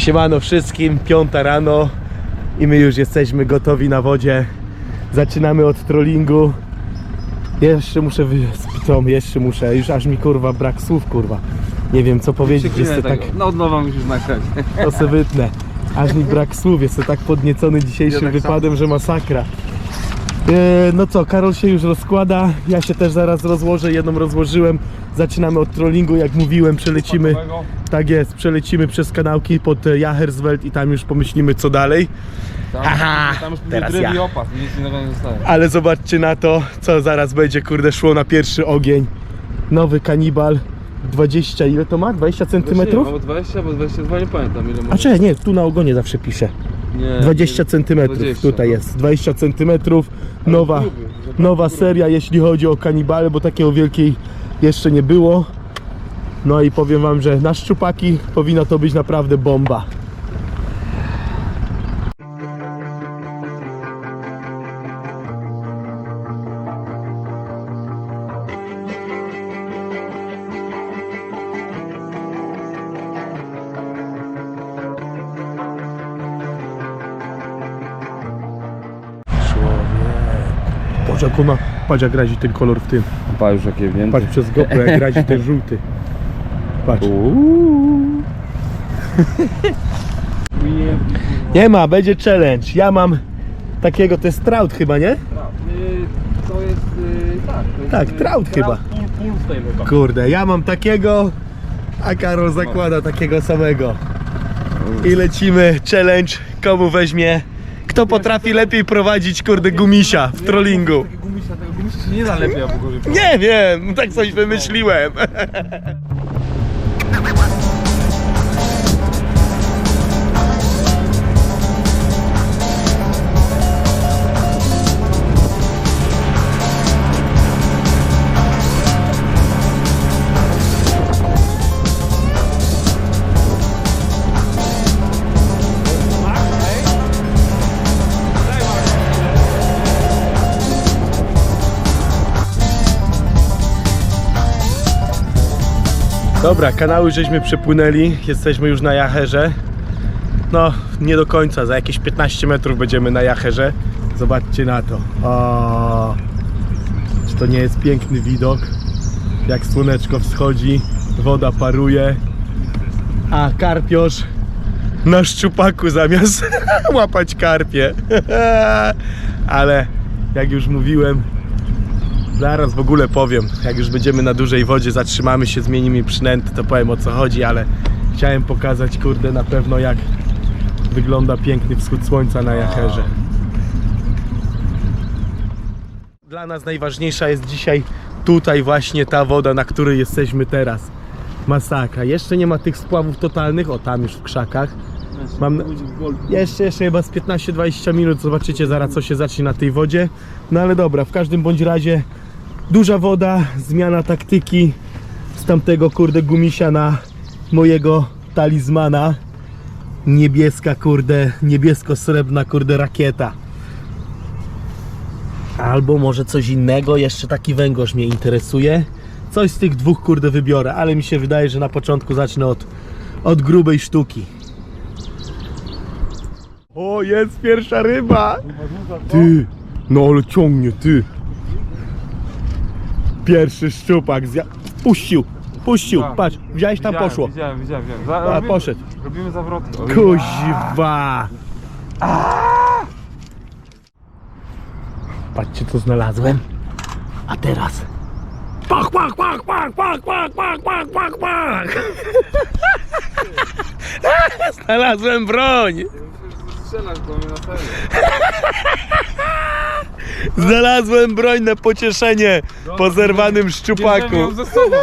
Siemano wszystkim, piąta rano i my już jesteśmy gotowi na wodzie. Zaczynamy od trollingu. Jeszcze muszę wy... Jeszcze muszę, już aż mi kurwa brak słów kurwa. Nie wiem co powiedzieć, jestem tak... No od nowa musisz nagrać. To se wytnę. Aż mi brak słów, jestem tak podniecony dzisiejszym tak wypadem, że masakra. E, No co, Karol się już rozkłada, ja się też zaraz rozłożę, jedną rozłożyłem. Zaczynamy od trollingu, jak mówiłem, przelecimy, tak jest, przelecimy przez kanałki pod e, Jachersfeld i tam już pomyślimy co dalej. Tam, Aha, tam już teraz ja. opas, nic innego nie zostaje. Ale zobaczcie na to, co zaraz będzie, kurde, szło na pierwszy ogień. Nowy kanibal, 20, ile to ma? 20 centymetrów? Albo 20, albo 22, nie pamiętam ile A może. czy nie, tu na ogonie zawsze piszę. Nie, 20 nie, centymetrów 20, tutaj no. jest, 20 centymetrów, nowa, gruby, nowa seria jeśli chodzi o kanibale, bo takiego wielkiej jeszcze nie było. No i powiem wam, że na szczupaki powinna to być naprawdę bomba. Patrz jak ona, patrz jak razi ten kolor w tym. Pa już jakie więcej. Patrz przez GoPro jak razi ten żółty. Patrz. Nie ma, będzie challenge. Ja mam takiego, to jest trout chyba, nie? To jest, y, tak. To jest, Tak, y, trout chyba. Z tej chyba. Kurde, ja mam takiego, a Karol zakłada takiego samego. I lecimy, challenge, komu weźmie, kto potrafi lepiej prowadzić, kurde, gumisia w trollingu. Gumisia, tego gumisia się nie da lepiej, w ogóle. Nie wiem, tak coś wymyśliłem. Dobra, kanały żeśmy przepłynęli, jesteśmy już na Jacherze. No, nie do końca, za jakieś 15 metrów będziemy na Jacherze. Zobaczcie na to. O, czy to nie jest piękny widok? Jak słoneczko wschodzi, woda paruje, a karpiosz na szczupaku zamiast łapać karpie. Ale jak już mówiłem, Zaraz w ogóle powiem, jak już będziemy na dużej wodzie, zatrzymamy się, zmienimy przynęty, to powiem o co chodzi, ale chciałem pokazać, kurde, na pewno jak wygląda piękny wschód słońca na Jacherze. Dla nas najważniejsza jest dzisiaj tutaj właśnie ta woda, na której jesteśmy teraz. Masakra. Jeszcze nie ma tych spławów totalnych, o tam już w krzakach. Mam, jeszcze, jeszcze chyba z 15-20 minut zobaczycie zaraz co się zacznie na tej wodzie. No ale dobra, w każdym bądź razie duża woda, zmiana taktyki z tamtego kurde gumisia na mojego talizmana. Niebieska kurde, niebiesko-srebrna kurde rakieta. Albo może coś innego, jeszcze taki węgorz mnie interesuje. Coś z tych dwóch kurde wybiorę, ale mi się wydaje, że na początku zacznę od, od grubej sztuki. O, jest pierwsza ryba! Ty, no ale ciągnie, ty. Pierwszy szczupak zja... Puścił, puścił, Tak. patrz, wziąłeś tam Widziałem, poszło. Widziałem, widziałem, widziałem. Za, A, robimy, poszedł. Robimy zawrotki. Kuźwa! Patrzcie co znalazłem. A teraz. Pach, pach, pach, pach, pach, pach, pach, pach, pach, pach. Znalazłem broń! Strzelasz do mnie na serio. Znalazłem broń na pocieszenie po zerwanym Bierzemy szczupaku. ją ze sobą.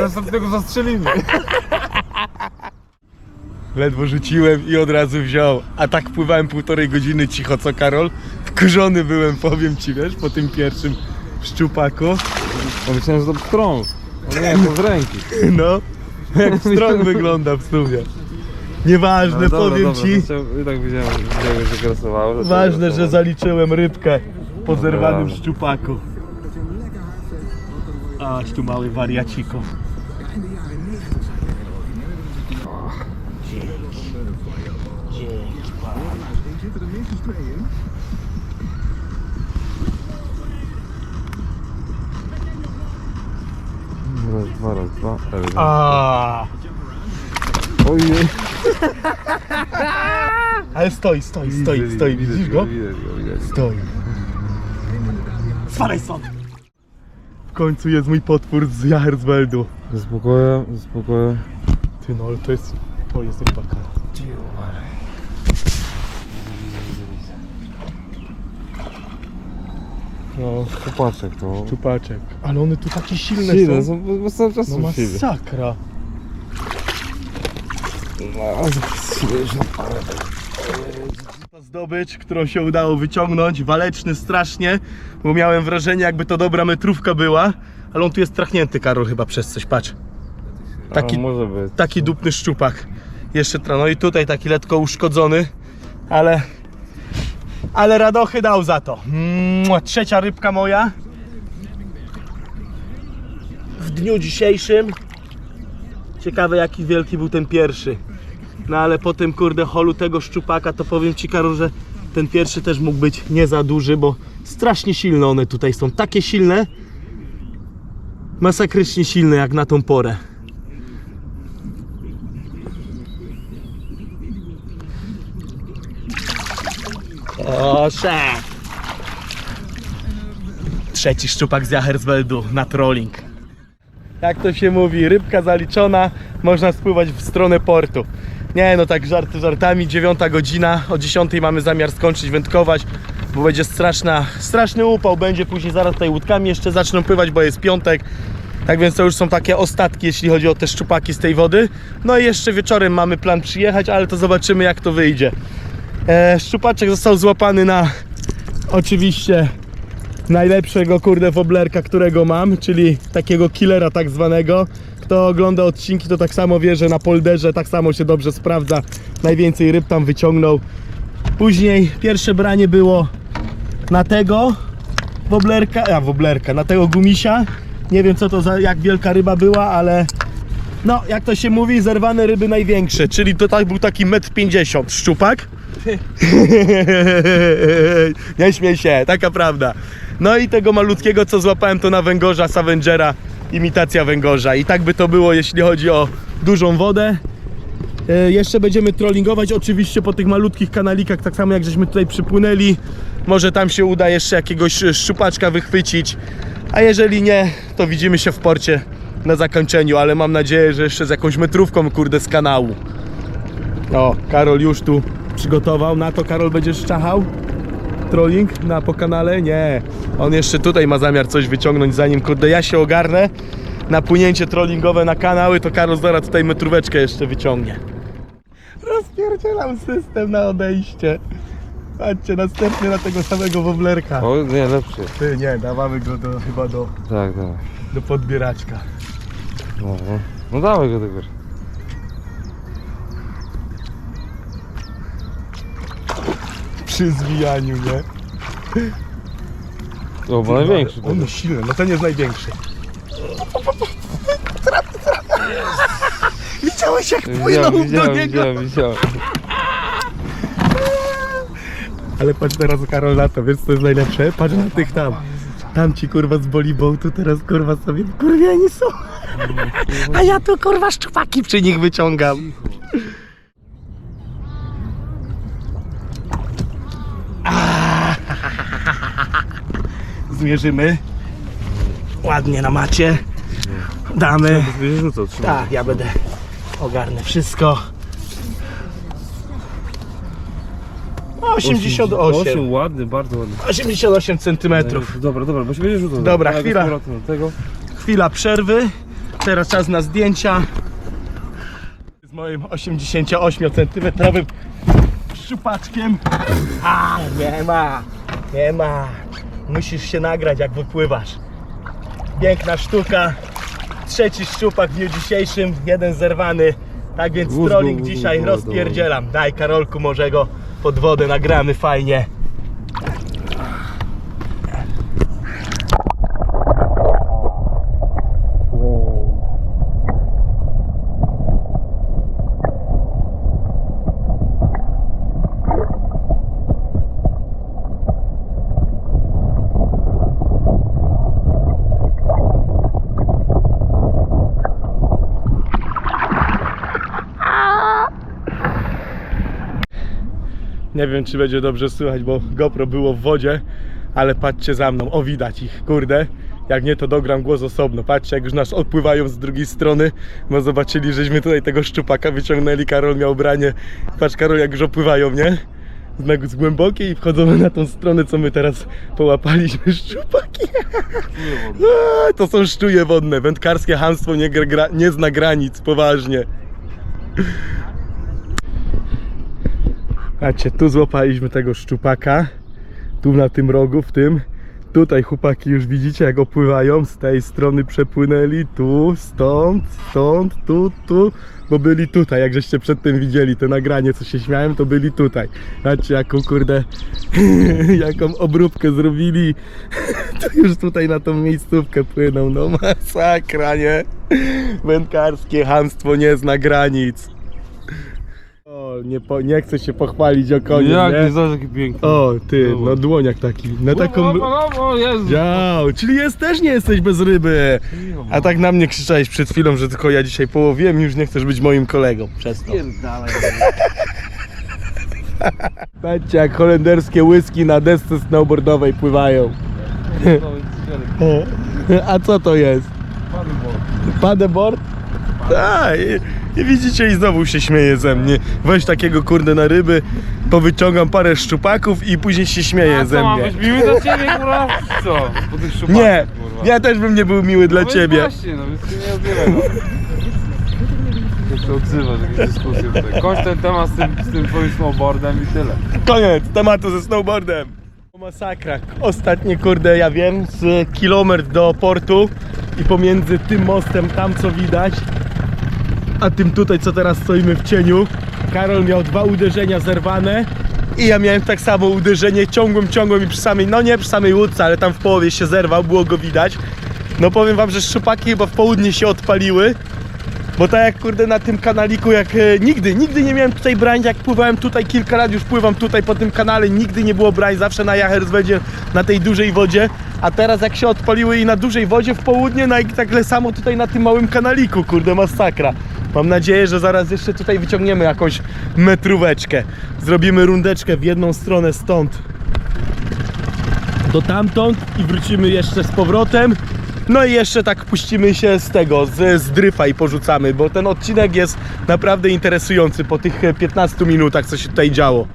Następnego zastrzelimy. Ledwo rzuciłem i od razu wziął. A tak pływałem półtorej godziny cicho, co Karol? Wkurzony byłem, powiem ci, wiesz, po tym pierwszym szczupaku. Bo myślałem, że to pstrąg. O nie, to z ręki. No, jak strong wygląda w sumie. Nieważne, No dobra, powiem dobra, ci. I tak widziałem, widziałem, że się grasowało. Ważne, że zaliczyłem rybkę po zerwanym szczupaku. Aż tu mały wariaciko. Dzięki, pan. Raz, dwa, raz, dwa. Elegant. A, Ojej. ale stoi, stoi, stoi, stoi. Widzisz go? Stoi. Spadaj stąd! W końcu jest mój potwór z spokojem, ze spokojem. Ty no, ale to jest... To jest ryba kara. No, Popaczek to. czupaczek. Ale one tu takie silne, Silne, są. są, bo- bo cały czas No są silne. masakra. No, silne. Zdobycz, którą się udało wyciągnąć, waleczny strasznie, bo miałem wrażenie jakby to dobra metrówka była, ale on tu jest trachnięty, Karol, chyba przez coś, patrz. Taki, być. taki dupny szczupak. Jeszcze tra- no i tutaj taki lekko uszkodzony, ale ale radochy dał za to. Mua, Trzecia rybka moja. W dniu dzisiejszym. Ciekawe jaki wielki był ten pierwszy. No ale po tym kurde holu tego szczupaka to powiem Ci Karol, że ten pierwszy też mógł być nie za duży, bo strasznie silne one tutaj są. Takie silne, masakrycznie silne jak na tą porę. Proszę! Trzeci szczupak z Jahersfeldu na trolling. Jak to się mówi, rybka zaliczona, można spływać w stronę portu. Nie no, tak żarty żartami, dziewiąta godzina, o 10 mamy zamiar skończyć wędkować, bo będzie straszna, straszny upał, będzie później zaraz tutaj łódkami jeszcze zaczną pływać, bo jest piątek. Tak więc to już są takie ostatki, jeśli chodzi o te szczupaki z tej wody. No i jeszcze wieczorem mamy plan przyjechać, ale to zobaczymy jak to wyjdzie. E, szczupaczek został złapany na oczywiście najlepszego kurde woblerka, którego mam, czyli takiego killera tak zwanego. Kto ogląda odcinki, to tak samo wie, że na polderze tak samo się dobrze sprawdza. Najwięcej ryb tam wyciągnął. Później pierwsze branie było na tego woblerka, a woblerka, na tego gumisia. Nie wiem co to za, jak wielka ryba była, ale no, jak to się mówi, zerwane ryby największe, czyli to tak był taki 1,50 m szczupak. Nie śmiej się, taka prawda. No i tego malutkiego, co złapałem, to na węgorza Savengera, imitacja węgorza. I tak by to było, jeśli chodzi o dużą wodę. E, Jeszcze będziemy trollingować oczywiście po tych malutkich kanalikach, tak samo jak żeśmy tutaj przypłynęli. Może tam się uda jeszcze jakiegoś e, szczupaczka wychwycić. A jeżeli nie, to widzimy się w porcie na zakończeniu, ale mam nadzieję, że jeszcze z jakąś metrówką, kurde, z kanału. O, Karol już tu przygotował. Na to Karol będziesz czachał? Trolling na po kanale? Nie. On jeszcze tutaj ma zamiar coś wyciągnąć zanim kurde ja się ogarnę. Na płynięcie trollingowe na kanały to Karol zaraz tutaj metróweczkę jeszcze wyciągnie. Rozpierdzielam system na odejście. Patrzcie, następny na tego samego woblerka. O, nie, lepszy. Ty, nie, dawamy go do, chyba do, Tak, tak. do podbieraczka. No, no. no dawaj go tego. Przy zwijaniu, nie? O, bo największy. On jest silny, no ten jest największy. Widziałeś jak płynął Widziałem, do widziałem, niego? widziałem, widziałem. Ale patrz teraz Karol na to, wiesz co jest najlepsze? Patrz na tych tam. Tam ci kurwa z tu teraz kurwa sobie kurwieni są. A ja tu kurwa szczupaki przy nich wyciągam. Zmierzymy. Ładnie na macie. Damy. Rzucał. Tak, ja będę ogarnę wszystko. 88. 8, ładny, bardzo ładny. 88 centymetrów. Dobra, dobra, bo się będziesz rzucał. Dobra, z chwila. Chwila przerwy. Teraz czas na zdjęcia. Z moim 88 centymetrowym szczupaczkiem. A, nie ma. Nie ma. Musisz się nagrać jak wypływasz. Piękna sztuka. Trzeci szczupak w dniu dzisiejszym, jeden zerwany. Tak więc Wóz dzisiaj rozpierdzielam. Daj Karolku, może go pod wodę nagramy fajnie. Nie wiem, czy będzie dobrze słychać, bo GoPro było w wodzie, ale patrzcie za mną. O, widać ich, kurde. Jak nie, to dogram głos osobno. Patrzcie, jak już nas odpływają z drugiej strony, bo zobaczyli, żeśmy tutaj tego szczupaka wyciągnęli. Karol miał branie. Patrz, Karol, jak już opływają, nie? Z, głębokiej i wchodzą na tą stronę, co my teraz połapaliśmy szczupaki. A, to są szczuje wodne. Wędkarskie hamstwo nie, gra, nie zna granic, poważnie. Patrzcie, tu złapaliśmy tego szczupaka. Tu na tym rogu, w tym. Tutaj chłopaki już widzicie jak opływają. Z tej strony przepłynęli. Tu, stąd, stąd, tu, tu. Bo byli tutaj, jak żeście przedtem widzieli te nagranie, co się śmiałem, to byli tutaj. Patrzcie jaką kurde, jaką obróbkę zrobili. to już tutaj na tą miejscówkę płyną. No masakra, nie? Wędkarskie hamstwo nie zna granic. O, nie, po, nie chcę się pochwalić o koniu, Jak nie? nie jaki piękny. O, ty, Zobacz. no dłoniak taki. Na taką... O, o, o, Jezu. Dział, czyli jest też nie jesteś bez ryby. A tak na mnie krzyczałeś przed chwilą, że tylko ja dzisiaj połowiłem i już nie chcesz być moim kolegą. Przez to. Pierdalaj. Patrzcie jak holenderskie whisky na desce snowboardowej pływają. A co to jest? Paddleboard? Tak, i, i widzicie i znowu się śmieje ze mnie. Weź takiego kurde na ryby, powyciągam parę szczupaków i później się śmieje A ze co, mam mnie. być miły dla ciebie, kurwa? Co? Po tych szupakach, Nie, kurwa. ja też bym nie był miły dla No więc ciebie. Właśnie, no więc się nie odzywaj. No. Jak się odzywasz, jakieś dyskusje tutaj. Kończ ten temat z tym, z tym twoim snowboardem i tyle. Koniec tematu ze snowboardem. Masakra. Ostatnie kurde, ja wiem, z kilometr do portu i pomiędzy tym mostem tam co widać, a tym tutaj co teraz stoimy w cieniu, Karol miał dwa uderzenia zerwane i ja miałem tak samo uderzenie, ciągłem, ciągłem i przy samej, no nie przy samej łódce, ale tam w połowie się zerwał, było go widać. No powiem wam, że szczupaki chyba w południe się odpaliły. Bo tak jak kurde na tym kanaliku, jak e, nigdy, nigdy nie miałem tutaj brań, jak pływałem tutaj kilka lat, już pływam tutaj po tym kanale, nigdy nie było brań, zawsze na Jacherswedzie, na tej dużej wodzie, a teraz jak się odpaliły i na dużej wodzie w południe, no i tak samo tutaj na tym małym kanaliku, kurde masakra. Mam nadzieję, że zaraz jeszcze tutaj wyciągniemy jakąś metróweczkę. Zrobimy rundeczkę w jedną stronę stąd do tamtąd i wrócimy jeszcze z powrotem. No i jeszcze tak puścimy się z tego, z, z dryfa i porzucamy, bo ten odcinek jest naprawdę interesujący po tych e, 15 minutach, co się tutaj działo.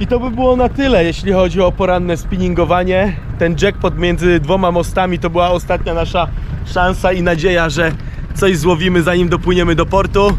I to by było na tyle, jeśli chodzi o poranne spinningowanie. Ten jackpot między dwoma mostami to była ostatnia nasza szansa i nadzieja, że coś złowimy zanim dopłyniemy do portu.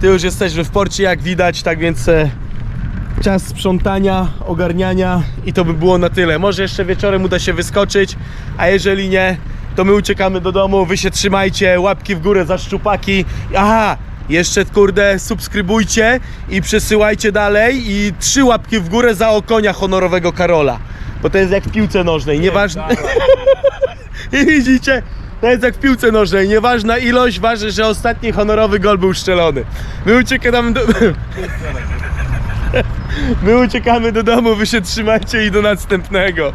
Ty już jesteśmy w porcie jak widać, tak więc e, czas sprzątania, ogarniania i to by było na tyle. Może jeszcze wieczorem uda się wyskoczyć, a jeżeli nie, to my uciekamy do domu. Wy się trzymajcie, łapki w górę za szczupaki. Aha, jeszcze kurde, subskrybujcie i przesyłajcie dalej i trzy łapki w górę za okonia honorowego Karola. Bo to jest jak w piłce nożnej, nieważne. I widzicie, to jest jak w piłce nożnej, nieważna ilość, ważne, że ostatni honorowy gol był strzelony. My uciekamy do... My uciekamy do domu, wy się trzymajcie i do następnego.